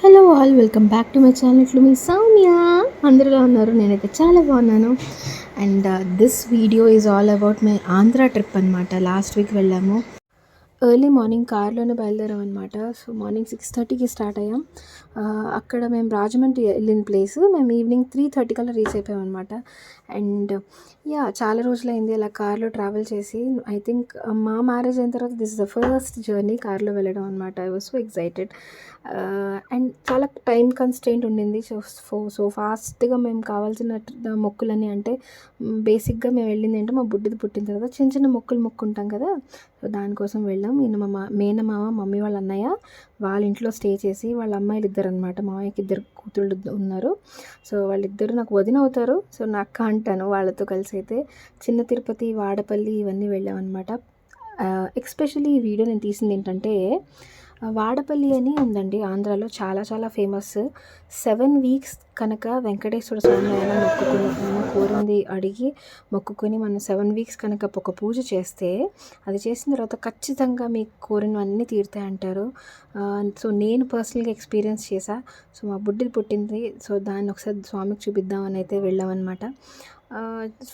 Hello all welcome back to my channel ఇట్లు మీ సౌమ్య అందరిలో ఉన్నారు? నేనైతే చాలా బాగున్నాను. And this video is all about my Andhra trip అనమాట లాస్ట్ వీక్ వెళ్ళాము. ఎర్లీ మార్నింగ్ కార్లోనే బయలుదేరాం అనమాట సో మార్నింగ్ సిక్స్ థర్టీకి స్టార్ట్ అయ్యాం. అక్కడ మేము రాజమండ్రి వెళ్ళిన ప్లేస్. మేము ఈవినింగ్ త్రీ థర్టీ కల్లా రీచ్ అయిపోయాం అనమాట అండ్ యా చాలా రోజులైంది అలా కార్లో ట్రావెల్ చేసి. ఐ థింక్ మా మ్యారేజ్ అయిన తర్వాత దిస్ ద ఫస్ట్ జర్నీ కార్లో వెళ్ళడం అనమాట I was so excited. And చాలా టైం కన్స్టెంట్ ఉండింది. సో సో ఫాస్ట్గా మేము కావాల్సిన మొక్కులని అంటే బేసిక్గా మేము వెళ్ళింది అంటే మా బుడ్డిది పుట్టిన తర్వాత చిన్న చిన్న మొక్కులు మొక్కుంటాం కదా. సో దానికోసం వెళ్ళాం. ఈయన మా మేనమామ మమ్మీ వాళ్ళ అన్నయ్య వాళ్ళ ఇంట్లో స్టే చేసి వాళ్ళ అమ్మాయిలు ఇద్దరు అనమాట మామయ్యకి ఇద్దరు కూతుళ్ళు ఉన్నారు. సో వాళ్ళిద్దరు నాకు వదిన అవుతారు. సో నా అక్క అంటాను వాళ్ళతో కలిసి అయితే. చిన్న తిరుపతి వాడపల్లి ఇవన్నీ వెళ్ళామన్నమాట. ఎక్స్పెషల్లీ ఈ వీడియో నేను తీసింది ఏంటంటే వాడపల్లి అని ఉందండి. ఆంధ్రాలో చాలా చాలా ఫేమస్ సెవెన్ వీక్స్ కనుక వెంకటేశ్వర స్వామి అయినా మొక్కుకుని మనం కోరింది అడిగి మొక్కుకొని మనం సెవెన్ వీక్స్ కనుక ఒక పూజ చేస్తే అది చేసిన తర్వాత ఖచ్చితంగా మీకు కోరినవన్నీ తీరుతాయంటారు. సో నేను పర్సనల్గా ఎక్స్పీరియన్స్ చేశా. సో మా బుడ్డిది పుట్టింది. సో దాన్ని ఒకసారి స్వామికి చూపిద్దామని అయితే వెళ్ళామన్నమాట.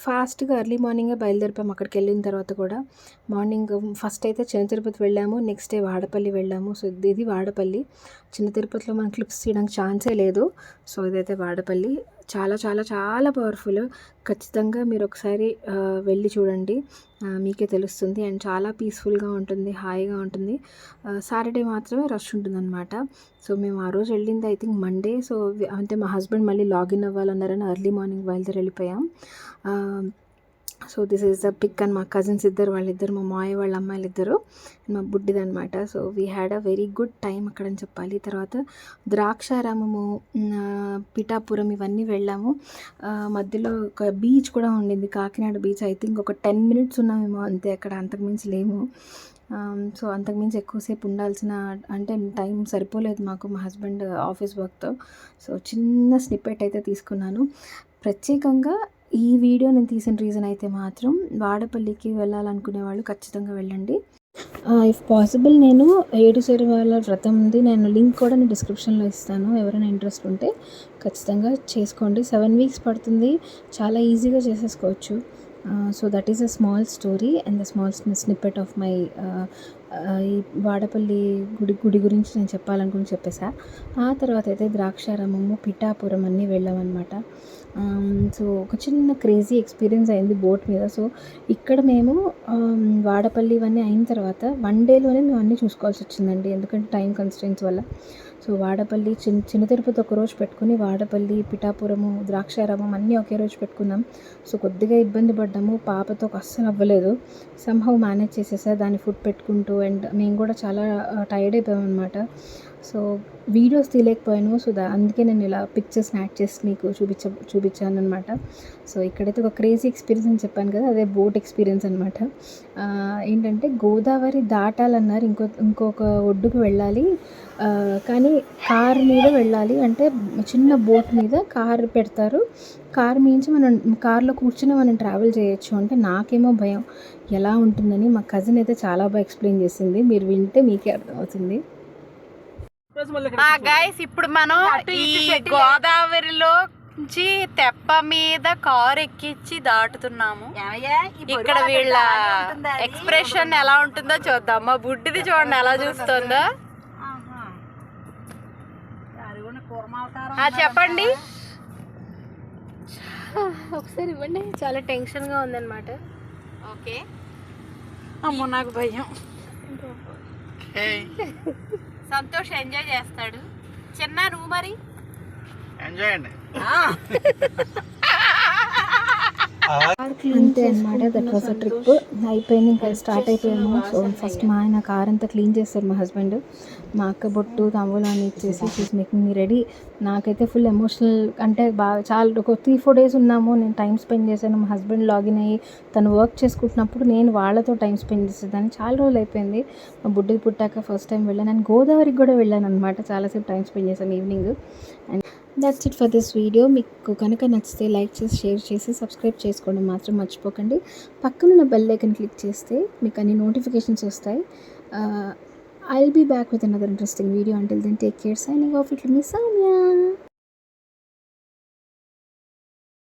ఫాస్ట్గా ఎర్లీ మార్నింగే బయలుదేరిపాము అక్కడికి వెళ్ళిన తర్వాత కూడా. మార్నింగ్ ఫస్ట్ అయితే చిన్న తిరుపతి వెళ్ళాము నెక్స్ట్ డే వాడపల్లి వెళ్ళాము. సో ఇది వాడపల్లి. చిన్న తిరుపతిలో మనం క్లిప్స్ తీయడానికి ఛాన్సే లేదు. సో ఇదైతే వాడపల్లి. చాలా చాలా చాలా పవర్ఫుల్ ఖచ్చితంగా మీరు ఒకసారి వెళ్ళి చూడండి. మీకే తెలుస్తుంది. అండ్ చాలా పీస్ఫుల్గా ఉంటుంది హాయిగా ఉంటుంది. సాటర్డే మాత్రమే రష్ ఉంటుందన్నమాట. సో మేము ఆ రోజు వెళ్ళింది ఐ థింక్ మండే సో అంటే మా హస్బెండ్ మళ్ళీ లాగిన్ అవ్వాలన్నారని ఎర్లీ మార్నింగ్ బయలుదేరి వెళ్ళిపోయాం. So this is the pic and మా కజిన్స్ ఇద్దరు వాళ్ళిద్దరు మా మాయ వాళ్ళ అమ్మాయిలు ఇద్దరు మా బుడ్డిది అనమాట so we had a very good time అక్కడ అని చెప్పాలి. తర్వాత ద్రాక్షారామము పిఠాపురం ఇవన్నీ వెళ్ళాము. మధ్యలో ఒక బీచ్ కూడా ఉండింది కాకినాడ బీచ్. ఐ థింక్ ఒక టెన్ మినిట్స్ ఉన్నామేమో అంతే అక్కడ అంతకుమించి లేము. సో అంతకుమించి ఎక్కువసేపు ఉండాల్సిన అంటే టైం సరిపోలేదు మాకు మా హస్బెండ్ ఆఫీస్ వర్క్తో. సో చిన్న స్నిప్పెట్ అయితే తీసుకున్నాను. ప్రత్యేకంగా ఈ వీడియో నేను తీసిన రీజన్ అయితే మాత్రం వాడపల్లికి వెళ్ళాలనుకునే వాళ్ళు ఖచ్చితంగా వెళ్ళండి. ఇఫ్ పాసిబుల్ నేను ఏడు వాళ్ళ వ్రతం ఉంది. నేను లింక్ కూడా నేను డిస్క్రిప్షన్లో ఇస్తాను. ఎవరైనా ఇంట్రెస్ట్ ఉంటే ఖచ్చితంగా చేసుకోండి. సెవెన్ వీక్స్ పడుతుంది. చాలా ఈజీగా చేసేసుకోవచ్చు. So that is a small story and the small snippet of my ఈ వాడపల్లి గుడి గుడి గురించి నేను చెప్పాలనుకుని చెప్పేసా. ఆ తర్వాత అయితే ద్రాక్షారామము పిఠాపురం అన్నీ వెళ్ళామన్నమాట. సో ఒక చిన్న క్రేజీ ఎక్స్పీరియన్స్ అయింది బోట్ మీద. సో ఇక్కడ మేము వాడపల్లి ఇవన్నీ అయిన తర్వాత వన్ డేలోనే మేము అన్నీ చూసుకోవాల్సి వచ్చిందండి. ఎందుకంటే టైం కన్స్టెంట్స్ వల్ల. సో వాడపల్లి చిన్న చిన్న తిరుపతి ఒక రోజు పెట్టుకుని వాడపల్లి పిఠాపురము ద్రాక్షారామం అన్నీ ఒకే రోజు పెట్టుకున్నాం. సో కొద్దిగా ఇబ్బంది పడ్డాము. పాపతో అస్సలు అవ్వలేదు. సంహవ్ మేనేజ్ చేసేసా. దాన్ని ఫుడ్ పెట్టుకుంటూ అండ్ మేము కూడా చాలా టైర్డ్ అయిపోయాం అనమాట సో వీడియోస్ తీయలేకపోయాను. సో దా అందుకే నేను ఇలా పిక్చర్స్ యాడ్ చేసి మీకు చూపించ చూపించాను అనమాట సో ఇక్కడైతే ఒక క్రేజీ ఎక్స్పీరియన్స్ అని చెప్పాను కదా అదే బోట్ ఎక్స్పీరియన్స్ అనమాట ఏంటంటే గోదావరి దాటాలన్నారు. ఇంకో ఇంకొక ఒడ్డుకు వెళ్ళాలి. కానీ కార్ మీద వెళ్ళాలి. అంటే చిన్న బోట్ మీద కార్ పెడతారు. కార్ మించి మనం కార్లో కూర్చుని మనం ట్రావెల్ చేయొచ్చు. అంటే నాకేమో భయం. ఎలా ఉంటుందని మా కజిన్ అయితే చాలా బాగా ఎక్స్ప్లెయిన్ చేసింది. మీరు వింటే మీకే అర్థమవుతుంది. గైస్ ఇప్పుడు మనం ఈ గోదావరిలో నుంచి తెప్ప మీద కారు ఎక్కించి దాటుతున్నాము. ఇక్కడ వీళ్ళ ఎక్స్ప్రెషన్ ఎలా ఉంటుందో చూద్దాం. మా బుడ్డిది చూడండి ఎలా చూస్తుందో. ఆ చెప్పండి. ఒకసారి ఇవ్వండి. చాలా టెన్షన్గా ఉందన్నమాట. ఓకే. అమ్మో నాకు భయం. సంతోష్ ఎంజాయ్ చేస్తాడు. చిన్న నువ్వు మరి? ఎంజాయ్ అండి. అంతే అనమాట దట్ వాస్ అ ట్రిప్ అయిపోయింది ఇంకా స్టార్ట్ అయిపోయాము సో ఫస్ట్ మా ఆయన కార్ అంతా క్లీన్ చేస్తారు మా హస్బెండ్ మా అక్క బొట్టు తాంబూలం అని ఇచ్చేసి షీస్ మేకింగ్ మీ రెడీ నాకైతే ఫుల్ ఎమోషనల్ అంటే బాగా చాలా ఒక త్రీ ఫోర్ డేస్ ఉన్నాము. నేను టైం స్పెండ్ చేశాను. మా హస్బెండ్ లాగిన్ అయ్యి తను వర్క్ చేసుకుంటున్నప్పుడు నేను వాళ్ళతో టైం స్పెండ్ చేసేదాన్ని. చాలా రోజులు అయిపోయింది. మా బుడ్డికి పుట్టాక ఫస్ట్ టైం వెళ్ళాను నేను గోదావరికి కూడా వెళ్ళాను అనమాట చాలాసేపు టైం స్పెండ్ చేశాను evening and that's it for this video మీకు కనుక నచ్చితే లైక్ చేసి షేర్ చేసి సబ్స్క్రైబ్ చేసుకోండి మాత్రం మర్చిపోకండి. పక్కనున్న బెల్ ఐకన్ క్లిక్ చేస్తే మీకు అన్ని నోటిఫికేషన్స్ వస్తాయి. I will be back with another interesting video then, then take care signing off it me Soumya